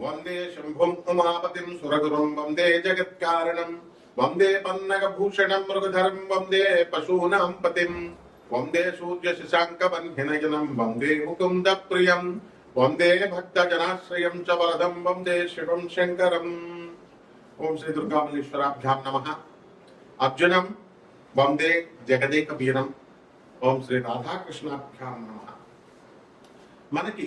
వందే శంభుం ఉమాపతిం సురగురుం వందే జగత్కారణం వందే పన్నగభూషణం మృగధరం వందే పశూనాం పతిం వందే సూర్య శశాంక బంధినయనం వందే ముకుంద ప్రియం వందే భక్త జనాశ్రయం చ వరదం వందే శివం శంకరం ఓం శ్రీ దుర్గామల్లేశ్వరాభ్యాం నమ అర్జునం వందే జగదేక వీరం ఓం శ్రీ రాధాకృష్ణాభ్యాం నమ మనకి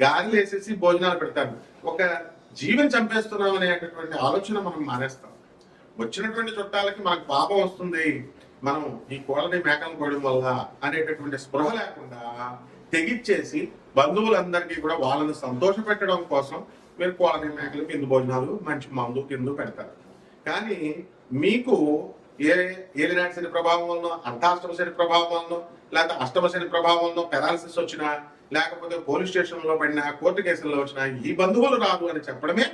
గాలిలు వేసేసి భోజనాలు పెడతారు. ఒక జీవం చంపేస్తున్నాం అనేటటువంటి ఆలోచన మనం మానేస్తాం. వచ్చినటువంటి చుట్టాలకి మనకు పాపం వస్తుంది. మనం ఈ కోళ్ళని మేకలను కోయడం వల్ల అనేటటువంటి స్పృహ లేకుండా తెగిచ్చేసి బంధువులందరికీ కూడా వాళ్ళని సంతోష పెట్టడం కోసం మీరు కోళ్ళని మేకలు కింద భోజనాలు మంచి మందు కింద పెడతారు. కానీ మీకు ఏ ఏలినాటి శని ప్రభావం వలన అర్ధాష్టమ శని ప్రభావం వలన లేకపోతే అష్టమ శని ప్రభావం వలన పెరాలసిస్ వచ్చినా లేకపోతే పోలీస్ స్టేషన్లో పడిన పడినా కోర్టు కేసుల్లో వచ్చినా ఈ బంధువులు రాదు అని చెప్పడమే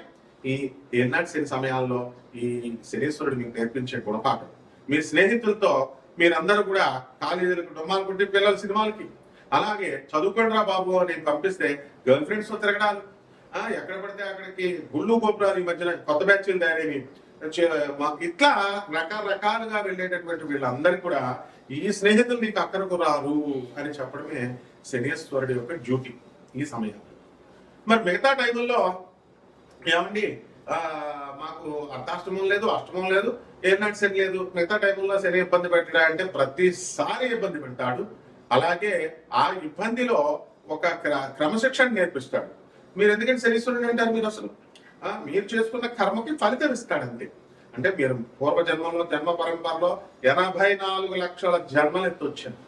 ఈ ఏనాటి శని సమయాల్లో ఈ శనీశ్వరుడు మీకు నేర్పించే గుణపాఠం. మీ స్నేహితులతో మీరందరూ కూడా కాలేజీలకు డొమ్మాలు కొట్టి పిల్లల సినిమాలకి. అలాగే చదువుకోండిరా బాబు అని పంపిస్తే గర్ల్ ఫ్రెండ్స్తో తిరగడాలు. ఆ, ఎక్కడ పడితే అక్కడికి గుళ్ళు గోపురాలు ఈ మధ్యన కొత్త బ్యాచ్లు తయారైనవి ఇట్లా రకరకాలుగా వెళ్ళేటటువంటి వీళ్ళందరికీ కూడా ఈ స్నేహితులు నీకు అక్కడకు రారు అని చెప్పడమే శనీశ్వరుడి యొక్క డ్యూటీ ఈ సమయంలో. మరి మిగతా టైముల్లో ఏమండి? మాకు అర్ధాష్టమం లేదు అష్టమం లేదు ఏనాటి శని లేదు. మిగతా టైంలో శని ఇబ్బంది పెట్టడా అంటే ప్రతిసారి ఇబ్బంది పెడతాడు. అలాగే ఆ ఇబ్బందిలో ఒక క్ర- క్రమశిక్షణ నేర్పిస్తాడు. మీరు ఎందుకంటే శనీశ్వరుడు అంటారు మీరు అసలు? మీరు చేసుకున్న కర్మకి ఫలితం ఇస్తాడండి. అంటే మీరు పూర్వ జన్మంలో జన్మ పరంపరలో ఎనభై నాలుగు లక్షల జన్మలు ఎత్తొచ్చారు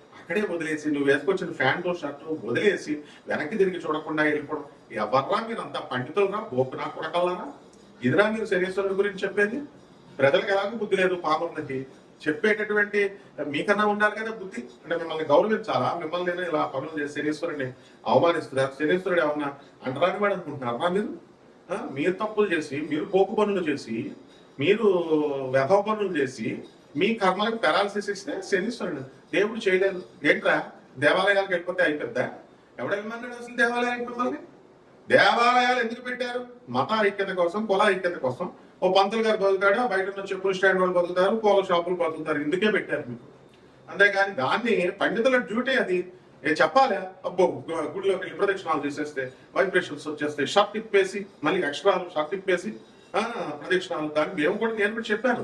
అక్కడే వదిలేసి నువ్వు వేసుకొచ్చిన ఫ్యాంట్ షర్ట్ వదిలేసి వెనక్కి తిరిగి చూడకుండా వెళ్ళిపోవడం. ఎవర్రా మీరు అంత పండితులరా గోపునా కొడకల్లారా? ఇదిరా మీరు శరీశ్వరుడు గురించి చెప్పేది? ప్రజలకు ఎలాగో బుద్ధి లేదు పాములకి. చెప్పేటటువంటి మీకన్నా ఉండాలి కదా బుద్ధి? అంటే మిమ్మల్ని గౌరవించాలా? మిమ్మల్ని నేను ఇలా పనులు చేసి శనీశ్వరుడిని అవమానిస్తుందా శనీశ్వరుడు ఏమన్నా అంటరాని వాడు అనుకుంటున్నారా మీరు? మీరు తప్పులు చేసి మీరు పోకు పనులు చేసి మీరు వ్యభవ పనులు చేసి మీ కర్మలకు పెరాలసిస్ ఇస్తే శనీశ్వరుడు. దేవుడు చేయలేదు. ఏంట్రా? దేవాలయాలకు వెళ్ళిపోతే అయిపోద్దా? ఎవడు అసలు దేవాలయానికి మిమ్మల్ని? దేవాలయాలు ఎందుకు పెట్టారు? మత ఐక్యత కోసం కుల ఐక్యత కోసం ఓ పంతులు గారు బతుకుతాడు బయట ఉన్న చెప్పులు స్టాండ్ వాళ్ళు బతుకుతారు పూల షాపులు బతుకుతారు. ఇందుకే పెట్టారు మీకు? అంతేగాని దాన్ని పండితుల డ్యూటీ అది. చెప్పాలి? అబ్బో గుడిలోకి వెళ్ళి ప్రదక్షిణాలు చేసేస్తే వైబ్రేషన్స్ వచ్చేస్తే షర్ట్ తిప్పేసి మళ్ళీ ఎక్స్ట్రా షర్ట్ తిప్పేసి ఆ, ప్రదక్షిణాలు దాన్ని మేము కూడా నేను కూడా చెప్పాను.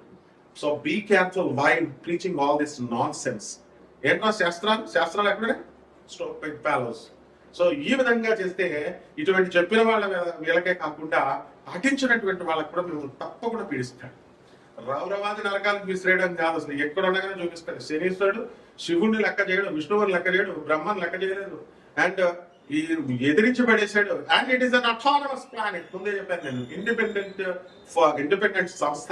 so be careful why preaching all this nonsense శాస్త్రాలు శాస్త్రాలు ఎక్కడే స్టోపెడ్ ప్యాలోస్ సో ఈ విధంగా చేస్తే ఇటువంటి చెప్పిన వాళ్ళ వీళ్ళకే కాకుండా పాటించినటువంటి వాళ్ళకి కూడా మేము తప్పకుండా పీడిస్తాడు. రౌరవాది నరకాలకు విసిరేయడం కాదు అసలు. ఎక్కడ ఉండగానే చూపిస్తాడు. శనీశ్వరుడు శివుణ్ణి లెక్క చేయడు విష్ణువుని లెక్క చేయడు బ్రహ్మని లెక్క చేయలేదు. అండ్ ఈ ఎదిరించి పడేశాడు and it is an autonomous planet ముందే చెప్పాను నేను. ఇండిపెండెంట్ ఇండిపెండెంట్ సంస్థ.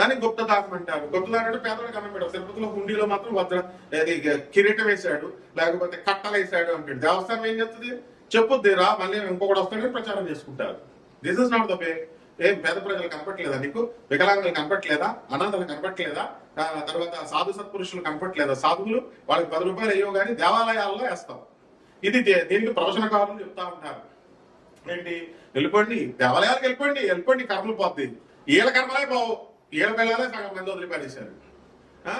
దానికి గుప్త దానం అంటారు. గుప్త దానం అంటే పేదవాడికి అన్నం పెట్టారు తిరుపతిలో హుండీలో మాత్రం వజ్ర అది కిరీటం వేశాడు. లేకపోతే కట్టలు వేసాడు అంటాడు. దేవస్థానం ఏం చేస్తుంది చెప్పుద్ది రా మళ్ళీ ఇంకొకటి వస్తాడని ప్రచారం చేసుకుంటారు. This is not the way ఏం పేద ప్రజలు కనపట్లేదా నీకు? వికలాంగులు కనపట్లేదా అనాథలు కనపట్లేదా తర్వాత సాధు సత్పురుషులు కనపట్లేదా సాధువులు వాళ్ళకి పది రూపాయలు అయ్యో కానీ దేవాలయాల్లో వేస్తాం ఇది దే- దీనికి ప్రవచనకారులు చెప్తా ఉంటారు. ఏంటి? వెళ్ళిపోండి. దేవాలయాలకు వెళ్ళిపోండి. వెళ్ళిపోండి. కర్మలు పోద్ది. వీళ్ళ కర్మలే పోవు. ఏడు పిల్లలే సగం మంది వదిలిపారేశారు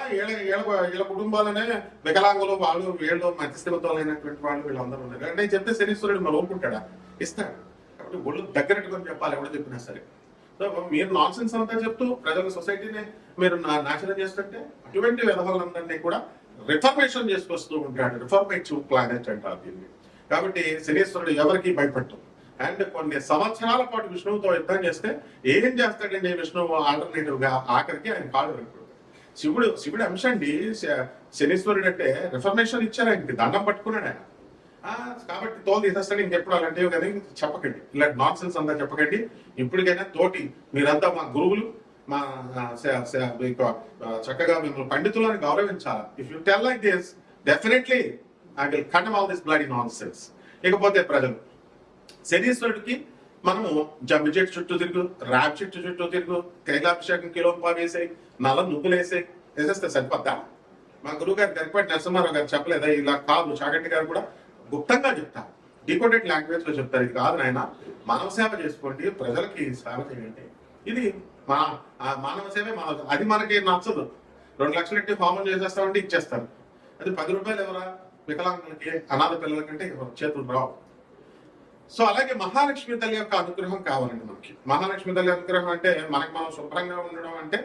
వీళ్ళ ఈళ్ళ ఈళ్ళ కుటుంబాలనే వికలాంగులు వాళ్ళు వీళ్ళు మధ్యస్థితులైనటువంటి వాళ్ళు వీళ్ళందరూ ఉన్నారు. అంటే చెప్తే శనీశ్వరుడు మనం ఒప్పుకుంటాడా? ఇస్తాడు. కాబట్టి ఒళ్ళు దగ్గరట్టుకొని చెప్పాలి ఎవడో చెప్పినా సరే. సో మీరు నాన్ సెన్స్ అంతా చెప్తూ ప్రజల సొసైటీని మీరు నా- నాశనం చేస్తుంటే అటువంటి విధవలందరినీ కూడా రిఫర్మేషన్ చేసుకొస్తూ ఉంటాడు. రిఫర్మేటివ్ ప్లానెట్ అంటారు దీన్ని. కాబట్టి శనీశ్వరుడు ఎవరికి భయపడటం అండ్ కొన్ని సంవత్సరాల పాటు విష్ణువుతో యుద్ధం చేస్తే ఏం చేస్తాడండి విష్ణువు ఆల్టర్నేటివ్గా ఆఖరికి ఆయన కాడు విరగొడతాడు. శివుడు శివుడు అంశ అండి శ- శనీశ్వరుడు అంటే రిఫర్మేషన్ ఇచ్చారు ఆయనకి దండం పట్టుకున్నాడు ఆయన. కాబట్టి తోలు తీసేస్తాడు ఇంకెప్పుడు అలాంటివి కదా చెప్పకండి. ఇలాంటి నాన్ సెన్స్ అంతా చెప్పకండి. ఇప్పటికైనా తోటి మీరంతా మా గురువులు మా చక్కగా మిమ్మల్ని పండితులను గౌరవించాలి. If you tell like this definitely I will cut all this bloody nonsense ఇకపోతే ప్రజలు శనీశ్వరుడికి మనము జమ్మి చెట్టు చుట్టూ తిరుగు ర్యాబ్ చెట్టు చుట్టూ తిరుగు కైలాభిషేకం కిలో వేసే వేసాయి నల్ల నువ్వులు వేసేస్తే సరిపోద్దా? మా గురువు గారు గరిపాటి నరసింహారావు గారు చెప్పలేదా? ఇలా కాదు చాగంటి గారు కూడా గుప్తంగా చెప్తారు. డికోటెడ్ లాంగ్వేజ్లో చెప్తారు. ఇది కాదు నాయన మానవ సేవ చేసుకోండి ప్రజలకి సేవ చేయండి. ఇది మా మానవ సేవే మానవ అది మనకి నచ్చదు. రెండు లక్షలు ఎట్టి ఫార్మల్ చేసేస్తామంటే ఇచ్చేస్తారు. అది పది రూపాయలు ఎవరా? వికలాంగులకి అనాథ పిల్లలకంటే కంటే చేతులు రావు. సో అలాగే మహాలక్ష్మి తల్లి యొక్క అనుగ్రహం కావాలండి మనకి. మహాలక్ష్మి తల్లి అనుగ్రహం అంటే మనకి మనం శుభ్రంగా ఉండడం అంటే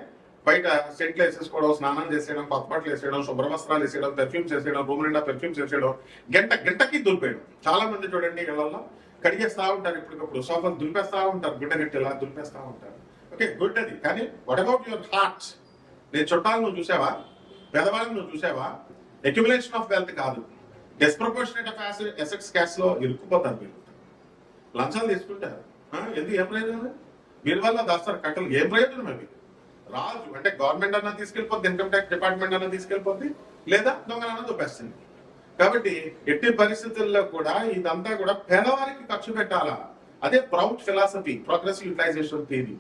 బయట సెంట్లు వేసేసుకోవడం స్నానం చేసేయడం కొత్త బట్టలు వేసేయడం శుభ్ర వస్త్రాలు వేసేయడం పెర్ఫ్యూమ్స్ వేసేయడం రూమ్ నిండా పెర్ఫ్యూమ్స్ వేసేయడం గంట గంటకి దులిపేయడం. చాలా మంది చూడండి ఇళ్ళలో కడిగేస్తా ఉంటారు ఇప్పటికప్పుడు. సోఫాలు దులిపేస్తా ఉంటారు గుడ్డ గట్టిలా దులిపేస్తా ఉంటారు. ఓకే గుడ్ అది. కానీ వాట్ అబౌట్ యువర్ హార్ట్ నేను చుట్టాలు నువ్వు చూసావా? పెదవాళ్ళని నువ్వు చూసావా? అక్యుములేషన్ ఆఫ్ వెల్త్ కాదు. డెస్ప్రపోర్షనేట్ ఆఫ్ ఎసెట్స్ క్యాష్లో ఇరుక్కుపోతారు మీరు. లంచాలు తీసుకుంటారు. ఎందుకు ఏం ప్రయోజనం మీరు వల్ల దాస్తారు కట్టలు ఏం ప్రయోజనం అవి రాజు అంటే గవర్నమెంట్ అన్న తీసుకెళ్ళిపోద్ది ఇన్కమ్ ట్యాక్స్ డిపార్ట్మెంట్ అన్న తీసుకెళ్ళిపోద్ది లేదా దొంగలన్న దొబ్బేస్తుంది. కాబట్టి ఎట్టి పరిస్థితుల్లో కూడా ఇదంతా కూడా పేదవారికి ఖర్చు పెట్టాలా? అదే proud philosophy progressive utilization theory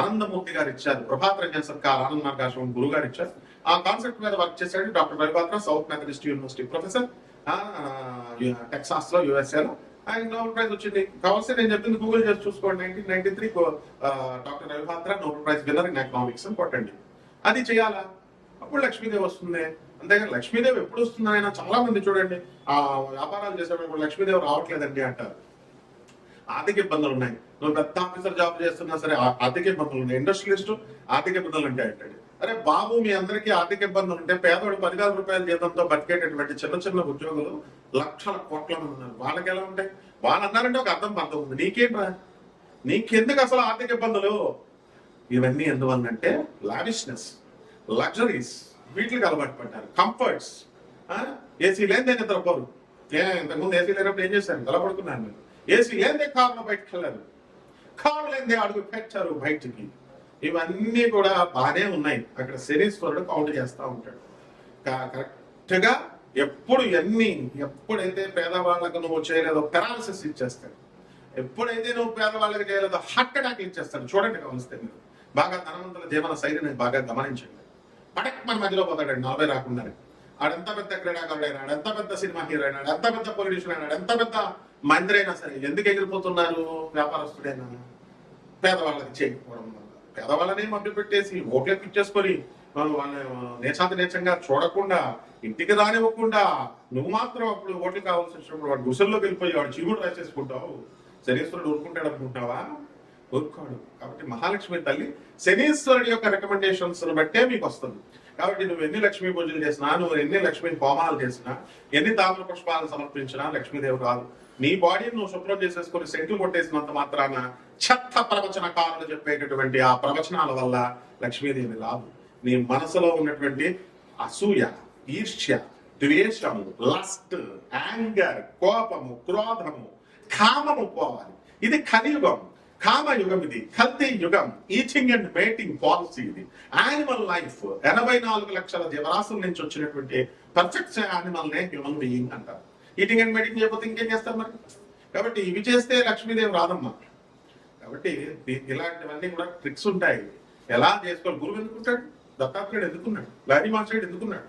Anandamurti గారు ఇచ్చారు ప్రభాత్ రంజన్ సర్కార్ ఆనంద్ మార్గాశ్రమం గురువు గారు ఇచ్చారు. ఆ కాన్సెప్ట్ మీద వర్క్ చేశాడు doctor Ravi Batra south Methodist university professor. టెక్సాస్లో USA లో ఆయన నోబెల్ ప్రైజ్ వచ్చింది. కావాల్సి నేను చెప్పింది గూగుల్ చేసి చూసుకోండి. Nineteen ninety three doctor Ravi Batra Nobel prize winner in economics అని కొట్టండి అది చేయాలా? అప్పుడు లక్ష్మీదేవి వస్తుంది. అంతేగాని లక్ష్మీదేవి ఎప్పుడు వస్తుంది ఆయన చాలా మంది చూడండి. ఆ వ్యాపారాలు చేసేటప్పుడు లక్ష్మీదేవి రావట్లేదండి అంటారు. ఆర్థిక ఇబ్బందులు ఉన్నాయి. నువ్వు పెద్ద ఆఫీసర్ జాబ్ చేస్తున్నా సరే ఆర్థిక ఇబ్బందులు ఉన్నాయి. ఇండస్ట్రియలిస్ట్ ఆర్థిక ఇబ్బందులు ఉంటాయి అంటాడు అరే బాబు మీ అందరికీ ఆర్థిక ఇబ్బందులు ఉంటే పేదవాడు పదివేల రూపాయల జీతంతో బతికేటటువంటి చిన్న చిన్న ఉద్యోగులు లక్షల కోట్ల మంది ఉన్నారు. వాళ్ళకి ఎలా ఉంటాయి? వాళ్ళు అన్నారంటే ఒక అర్థం పర్థం ఉంది. నీకేంట్రా? నీకెందుకు అసలు ఆర్థిక ఇబ్బందులు? ఇవన్నీ ఎందువల్లంటే లావిష్నెస్ లగ్జరీస్ వీటికి అలవాటు పడ్డారు. కంఫర్ట్స్ ఏసీ లేనిదే నిద్రపోరు ఏ ఇంతకుముందు ఏసీ లేనప్పుడు ఏం చేశారు నిలబడుకున్నాను నేను. ఏసీ లేనిదే కారులో బయటకు వెళ్ళారు కారు లేనిదే అడుగు పెట్టారు బయటికి. ఇవన్నీ కూడా బాగానే ఉన్నాయి. అక్కడ శనీశ్వరుడు కౌంట్ చేస్తూ ఉంటాడు. కరెక్ట్గా ఎప్పుడు ఎన్ని ఎప్పుడైతే పేదవాళ్ళకు నువ్వు చేయలేదో పెరాలసిస్ ఇచ్చేస్తాడు. ఎప్పుడైతే నువ్వు పేదవాళ్ళకి చేయలేదో హార్ట్ అటాక్ ఇచ్చేస్తాడు. చూడండి గమనిస్తే మీరు. బాగా ధనవంతుల జీవన శైలిని బాగా గమనించండి. పడక్ మన మధ్యలో పోతాడు నలభై రాకుండా ఆడెంత పెద్ద క్రీడాకారుడు అయినాడు ఎంత పెద్ద సినిమా హీరో అయినాడు ఎంత పెద్ద పొలిటీషియన్ అయినాడు ఎంత పెద్ద మంత్రి అయినా సరే ఎందుకు ఎగిరిపోతున్నారు వ్యాపారస్తుడైనా? పేదవాళ్ళకి చేయకపోవడం వల్ల. పేదవాళ్ళనే మభ్యపెట్టేసి పెట్టేసి ఇచ్చేసుకొని వాళ్ళు నేచాంత నేచంగా చూడకుండా ఇంటికి రానివ్వకుండా నువ్వు మాత్రం అప్పుడు ఓట్లు కావాల్సి వచ్చినప్పుడు వాడు గుసల్లోకి వెళ్ళిపోయి వాడు చీముడు రాసేసుకుంటావు. శనీశ్వరుడు ఊరుకుంటాడు అనుకుంటావా ఊరుకోడు. కాబట్టి మహాలక్ష్మి తల్లి శనీశ్వరుడి యొక్క రికమెండేషన్స్ బట్టే మీకు వస్తుంది. కాబట్టి నువ్వు ఎన్ని లక్ష్మీ పూజలు చేసినా నువ్వు ఎన్ని లక్ష్మీ హోమాలు చేసినా ఎన్ని తామర పుష్పాలు సమర్పించినా లక్ష్మీదేవి రాదు. నీ బాడీని నువ్వు శుభ్రం చేసేసుకొని సెంట్లు కొట్టేసినంత మాత్రాన చెత్త ప్రవచనకారులు చెప్పేటటువంటి ఆ ప్రవచనాల వల్ల లక్ష్మీదేవి రాదు. నీ మనసులో ఉన్నటువంటి అసూయ ఈర్ష్య ద్వేషము లస్ట్ యాంగర్ కోపము క్రోధము కామము పోవాలి. ఇది కలియుగం. కామ యుగం ఇది. కల్తీ యుగం. ఈచింగ్ అండ్ మేటింగ్ పాలసీ ఇది. యానిమల్ లైఫ్ ఎనభై నాలుగు లక్షల జీవరాశుల నుంచి వచ్చినటువంటి పర్ఫెక్ట్ యానిమల్ నే హ్యూమన్ బీయింగ్ అంటారు. ఈటింగ్ అండ్ మేటింగ్ చేయకపోతే ఇంకేం చేస్తారు మరి? కాబట్టి ఇవి చేస్తే లక్ష్మీదేవి రాదమ్మా. కాబట్టి ఇలాంటివన్నీ కూడా ట్రిక్స్ ఉంటాయి. ఎలా చేసుకోవాలి? గురువు ఎందుకుంటాడు దత్తాత్రేయుడు ఎందుకున్నాడు? లారీ మాస్టర్డు ఎందుకున్నాడు?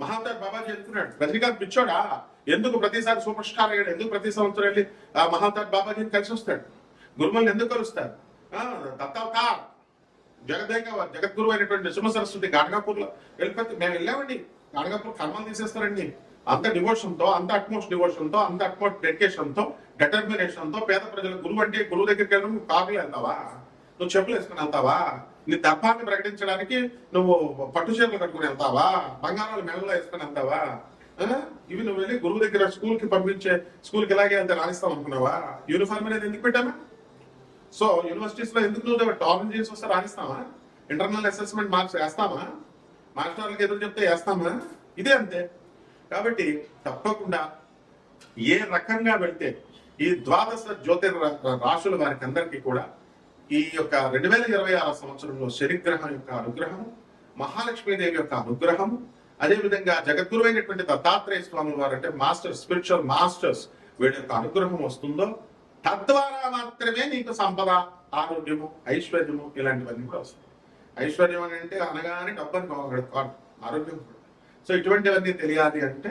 మహాంతర్ బాబాజీ ఎందుకున్నాడు? రజనీకాంత్ పిచ్చోడా? ఎందుకు ప్రతిసారి సూపర్ స్టార్ అయ్యాడు? ఎందుకు ప్రతి సంవత్సరం వెళ్ళి ఆ మహాంతర్ బాబాజీని కలిసి వస్తాడు? గురుమల్ని ఎందుకు కలుస్తారు ఆ, దత్తావతార్. జగదేక జగద్గురు అయినటువంటి నృసింహ సరస్వతి గాణగాపూర్లో వెళ్ళిపోతే మేము వెళ్ళామండి. గాణగాపూర్ కర్మలు తీసేస్తారండి. అంత డివోషన్తో అంత అట్మోస్ట్ డివోషన్తో అంత అట్మోస్ట్ డెడికేషన్తో డెటర్మినేషన్తో తో పేద ప్రజల గురువు అంటే గురువు దగ్గరికి వెళ్ళడం నువ్వు వెళ్తావా నువ్వు చెప్పులు వేసుకుని వెళ్తావా? నీ దర్భాన్ని ప్రకటించడానికి నువ్వు పట్టు చీరలు కట్టుకుని వెళ్తావా? బంగారాలు మెడలో వేసుకుని వెళ్తావా? ఆ? ఇవి నువ్వు వెళ్ళి గురువు దగ్గర స్కూల్కి పంపించే స్కూల్కి ఇలాగే వెళ్తే రాణిస్తావు అనుకున్నావా? యూనిఫామ్ అనేది ఎందుకు పెట్టామా? సో యూనివర్సిటీస్లో ఎందుకు నువ్వు టాప్ చేసి వస్తే రాణిస్తావా? ఇంటర్నల్ అసెస్మెంట్ మార్క్స్ వేస్తామా మాస్టర్లకు ఎదురు చెప్తే వేస్తామా? ఇదే అంతే. కాబట్టి తప్పకుండా ఏ రకంగా వెళ్తే ఈ ద్వాదశ జ్యోతిర్ రాశుల వారికి అందరికీ కూడా ఈ యొక్క రెండు వేల ఇరవై ఆరు సంవత్సరంలో శనిగ్రహం యొక్క అనుగ్రహము మహాలక్ష్మీదేవి యొక్క అనుగ్రహము అదేవిధంగా జగద్గురువైనటువంటి దత్తాత్రేయ స్వామి వారు అంటే మాస్టర్ స్పిరిచువల్ మాస్టర్స్ వీడి యొక్క అనుగ్రహం వస్తుందో తద్వారా మాత్రమే నీకు సంపద ఆరోగ్యము ఐశ్వర్యము ఇలాంటివన్నీ కూడా వస్తాయి. ఐశ్వర్యం అని అంటే అనగానే డబ్బు అని ఆరోగ్యం కూడా. సో ఇటువంటివన్నీ తెలియాలి అంటే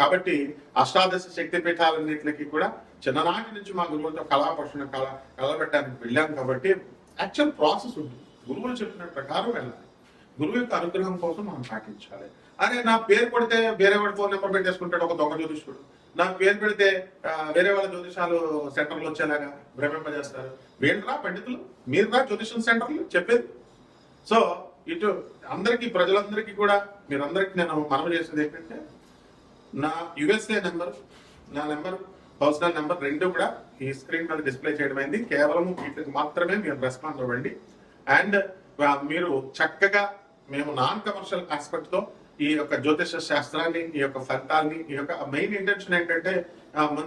కాబట్టి అష్టాదశ శక్తి పీఠాలన్నింటికి కూడా చిన్ననాటి నుంచి మా గురువులతో కళాపక్షణ కళ కలబెట్టడానికి వెళ్ళాం కాబట్టి యాక్చువల్ ప్రాసెస్ ఉంది. గురువులు చెప్పిన ప్రకారం వెళ్ళాలి. గురువు యొక్క అనుగ్రహం కోసం మనం పాటించాలి. అరే నా పేరు కొడితే వేరే వాడి ఫోన్ నెంబర్ పెట్టేసుకుంటాడు ఒక దొంగ జ్యోతిష్కుడు. నా పేరు పెడితే వేరే వాళ్ళ జ్యోతిషాలు సెంటర్లు వచ్చేలాగా భ్రమింపజేస్తారు. వీళ్ళరా పండితులు? మీరురా జ్యోతిషం సెంటర్లు? చెప్పేది. సో ఇటు అందరికీ ప్రజలందరికీ కూడా మీరందరికీ నేను మనవి చేసేది ఏంటంటే నా యుఎస్ఏ నెంబర్ నా నెంబర్ పర్సనల్ నెంబర్ రెండు కూడా ఈ స్క్రీన్ మీద డిస్ప్లే చేయడం అయింది. కేవలం వీటికి మాత్రమే మీరు రెస్పాండ్ అవ్వండి. అండ్ మీరు చక్కగా మేము నాన్ కమర్షియల్ ఆస్పెక్ట్తో ఈ యొక్క జ్యోతిష శాస్త్రాన్ని ఈ యొక్క ఫలితాన్ని ఈ యొక్క మెయిన్ ఇంటెన్షన్ ఏంటంటే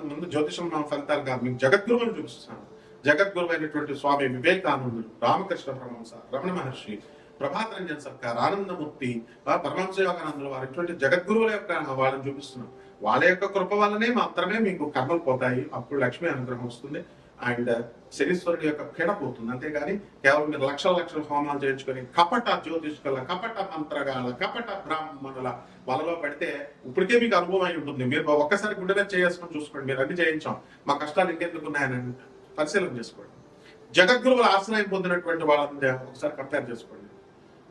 ముందు- జ్యోతిషం ఫలితాలు కాదు మేము జగద్గురువుని చూపిస్తున్నాను జగద్గురు అయినటువంటి స్వామి వివేకానందుడు రామకృష్ణ పరమహంస రమణ మహర్షి ప్రభాత రంజన్ సర్కార్ ఆనందమూర్తి పరమహంస యోగానందులు వారు ఇటువంటి జగద్గురువుల యొక్క వాళ్ళని చూపిస్తున్నాం. వాళ్ళ యొక్క కృప వల్లనే మాత్రమే మీకు కర్మలు పోతాయి. అప్పుడు లక్ష్మీ అనుగ్రహం వస్తుంది. అండ్ శనీశ్వరుడు యొక్క పీడ పోతుంది. అంతేగాని కేవలం మీరు లక్షల లక్షల హోమాలు చేయించుకొని కపట జ్యోతిష్కుల కపట మంత్రగాల కపట బ్రాహ్మణుల వలలో పడితే ఇప్పటికే మీకు అనుభవం అయి ఉంటుంది. మీరు ఒక్కసారి గుండెనే చేసుకొని చూసుకోండి. మీరు అన్ని చేయించాం. మా కష్టాలు ఇంకెందుకు ఉన్నాయని పరిశీలన చేసుకోండి. జగద్గురువుల ఆశ్రయం పొందినటువంటి వాళ్ళని ఒకసారి కంపేర్ చేసుకోండి.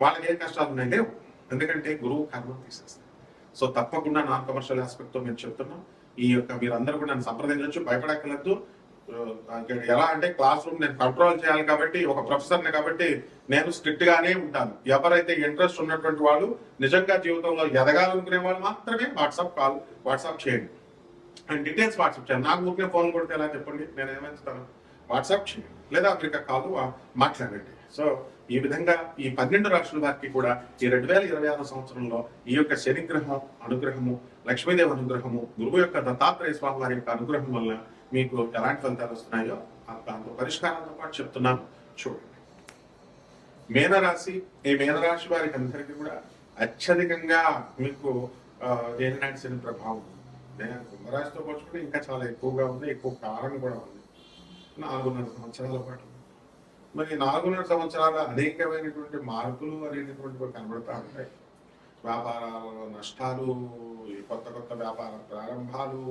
వాళ్ళకి ఏ కష్టాలు ఉన్నాయి లేవు ఎందుకంటే గురువు కర్మ తీసేస్తారు సో తప్పకుండా నాన్ కమర్షియల్ ఆస్పెక్ట్తో మేము చెప్తున్నాం. ఈ యొక్క మీరందరూ కూడా నన్ను సంప్రదించవచ్చు భయపడక్కర్లేదు. ఎలా అంటే క్లాస్ రూమ్ నేను కంట్రోల్ చేయాలి కాబట్టి ఒక ప్రొఫెసర్ని కాబట్టి నేను స్ట్రిక్ట్ గానే ఉంటాను. ఎవరైతే ఇంట్రెస్ట్ ఉన్నటువంటి వాళ్ళు నిజంగా జీవితంలో ఎదగాలనుకునే వాళ్ళు మాత్రమే వాట్సాప్ కాల్ వాట్సాప్ చేయండి. అండ్ డీటెయిల్స్ వాట్సాప్ చేయండి. నాకు ఊరికే ఫోన్ కొడితే ఎలా చెప్పండి? నేను ఏమైనా వాట్సాప్ చేయండి. లేదా అమెరికా కాల్ మాట్లాడండి. సో ఈ విధంగా ఈ పన్నెండు రాష్ట్రాల వారికి కూడా ఈ రెండు వేల ఇరవై ఆరు సంవత్సరంలో ఈ యొక్క శనిగ్రహం అనుగ్రహము లక్ష్మీదేవి అనుగ్రహము గురువు యొక్క దత్తాత్రేయ స్వామి వారి యొక్క అనుగ్రహం వల్ల మీకు ఎలాంటి ఫలితాలు వస్తున్నాయో దాంతో పరిష్కారంతో పాటు చెప్తున్నాను. చూడండి. మీనరాశి ఈ మీనరాశి వారికి అందరికీ కూడా అత్యధికంగా మీకు ఆ, శని ప్రభావం ఉంది. నేను కుంభరాశితో పోల్చుకుంటే ఇంకా చాలా ఎక్కువగా ఉంది ఎక్కువ కారణం కూడా ఉంది. నాలుగున్నర సంవత్సరాల పాటు మరి నాలుగున్నర సంవత్సరాల అనేకమైనటువంటి మార్పులు అనేటటువంటివి కనబడతా ఉంటాయి వ్యాపారాలలో నష్టాలు ఈ కొత్త కొత్త వ్యాపార ప్రారంభాలు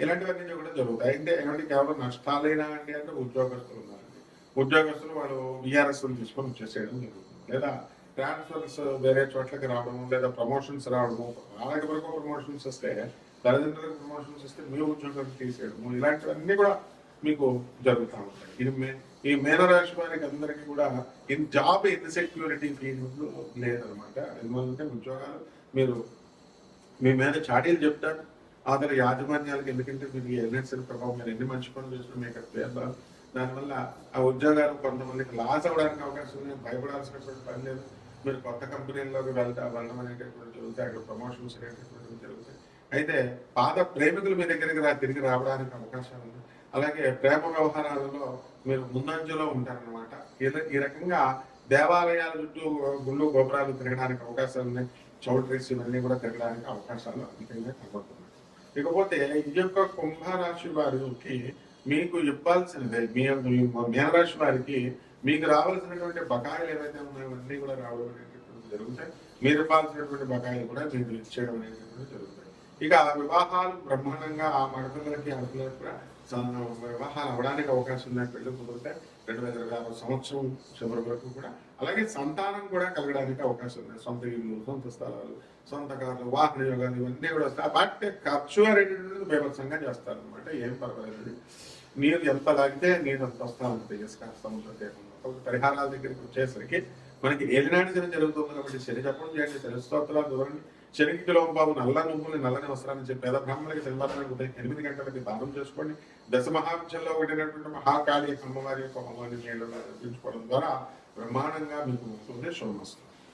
ఇలాంటివన్నీ కూడా జరుగుతాయి. అంటే ఏమంటే కేవలం నష్టాలేనా అండి అంటే ఉద్యోగస్తులు ఉన్నారండి ఉద్యోగస్తులు వాళ్ళు విఆర్ఎస్లు తీసుకొని వచ్చేసేయడం జరుగుతుంది. లేదా ట్రాన్స్ఫర్స్ వేరే చోట్లకి రావడం లేదా ప్రమోషన్స్ రావడము వాళ్ళకి వరకు ప్రమోషన్స్ వస్తే తల్లిదండ్రులకు ప్రమోషన్స్ వస్తే మీ ఉద్యోగాలు తీసేయడము ఇలాంటివన్నీ కూడా మీకు జరుగుతూ ఉంటాయి. ఇది మే- ఈ మేనరాశి వారికి అందరికీ కూడా ఇన్ జాబ్ ఇన్సెక్యూరిటీ ఫీలింగ్ లేదనమాట ఎందుకంటే ఉద్యోగాలు మీరు మీ మీద చాటీలు చెప్తారు. ఆ తర్వాత యాజమాన్యాలకు ఎందుకంటే మీరు ఎన్ఎస్ఎల్ ప్రభావం మీరు ఎన్ని మంచి పనులు చేసినా మీకు అది దానివల్ల ఆ ఉద్యోగాలు కొంతమందికి లాస్ అవ్వడానికి అవకాశం ఉంది భయపడాల్సినటువంటి పని లేదు. మీరు కొత్త కంపెనీల్లోకి వెళ్తా వెళ్ళడం అనేటటువంటి జరుగుతాయి అక్కడ ప్రమోషన్స్ అనేటటువంటి జరుగుతాయి. అయితే పాత ప్రేమికులు మీ దగ్గరికి రా తిరిగి రావడానికి అవకాశం ఉంది. అలాగే ప్రేమ వ్యవహారాలలో మీరు ముందంజలో ఉంటారన్నమాట. ఈ రకంగా దేవాలయాల చుట్టూ గుళ్ళు గోపురాలు తిరగడానికి అవకాశాలు ఉన్నాయి. చౌట్రీస్ ఇవన్నీ కూడా తిరగడానికి అవకాశాలు అధికంగా కనబడుతున్నాయి. ఇకపోతే ఈ యొక్క కుంభరాశి వారికి మీకు ఇవ్వాల్సినది మీ మీనరాశి వారికి మీకు రావాల్సినటువంటి బకాయిలు ఏవైతే ఉన్నాయో అన్నీ కూడా రావడం అనేటటువంటి జరుగుతాయి. మీరు ఇవ్వాల్సినటువంటి బకాయిలు కూడా మీరు ఇచ్చేయడం అనేటటువంటి జరుగుతాయి. ఇక వివాహాలు బ్రహ్మాండంగా ఆ మడతలకి ఆడపిల్లలకి వ్యవహారం అవడానికి అవకాశం ఉన్నాయి పెళ్ళి కుదిరితే రెండు వేల ఇరవై ఆరు సంవత్సరం చివరి వరకు కూడా. అలాగే సంతానం కూడా కలగడానికి అవకాశం ఉంది. సొంత ఇల్లు సొంత స్థలాలు సొంత కార్లు వాహన యోగాలు ఇవన్నీ కూడా వస్తాయి. బట్ ఖర్చు అనేటువంటిది బీభత్సంగా చేస్తారు అనమాట ఏం పర్వాలేదు. నీరు ఎంత లాగితే నీరు అంత వస్తాను. సముద్ర తీరంలో. పరిహారాల దగ్గరికి వచ్చేసరికి మనకి ఏలినాటి శని జరుగుతుంది కాబట్టి శని చెప్పడం చేయండి. శని స్తోత్రాలు చూడండి. శనికి బాబు నల్ల నువ్వులు నల్లని వస్త్రాన్ని చెప్పి పేద బ్రాహ్మణులకి శనివారానికి ఉదయం ఎనిమిది గంటలకి దానం చేసుకోండి. దశ మహావిద్యలో ఒకటినటువంటి మహాకాళి అమ్మవారి యొక్క హోమాన్ని చేయడం ద్వారా బ్రహ్మాండంగా మీకు ఉంటుంది శుభమస్తు.